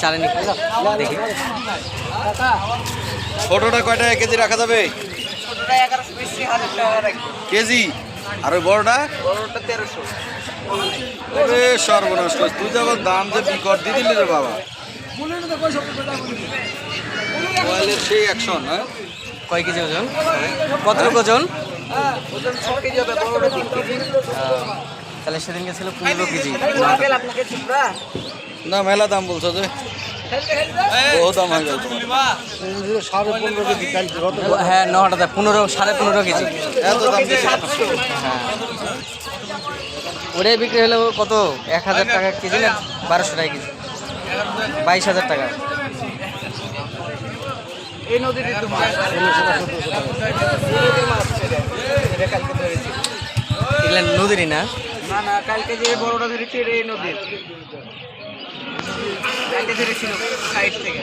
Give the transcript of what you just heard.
চালেনি দেখি। ছোটটা কয় টাকা কেজি রাখা যাবে? কেজি? আর ওই বড়টা? বড়টা তেরোশো। আরে সর্বনাশ। তুই যখন দাম যে বিকট দিয়ে দিলি রে বাবা। মোবাইলের সেই অ্যাকশন হ্যাঁ? কয় কেজি ওজন? কতটুকু ওজন? ওজন কেজি হবে বড়টা তিন কেজি। তাহলে সেদিনকে ছিল পনেরো কেজি। না মেলা দাম বলছো যে বহু দাম হয়ে গেল তোমার। হ্যাঁ নটা পনেরো সাড়ে পনেরো কেজি। এত দাম হ্যাঁ। ওটাই বিক্রি হলো কত? এক হাজার টাকা কেজি না বারোশো টাকা কেজি? বাইশ হাজার টাকা। এই নদীরই না? না না কালকে যে বড়টা ধরেছি এই নদীর। ধরেছিল সাইড থেকে।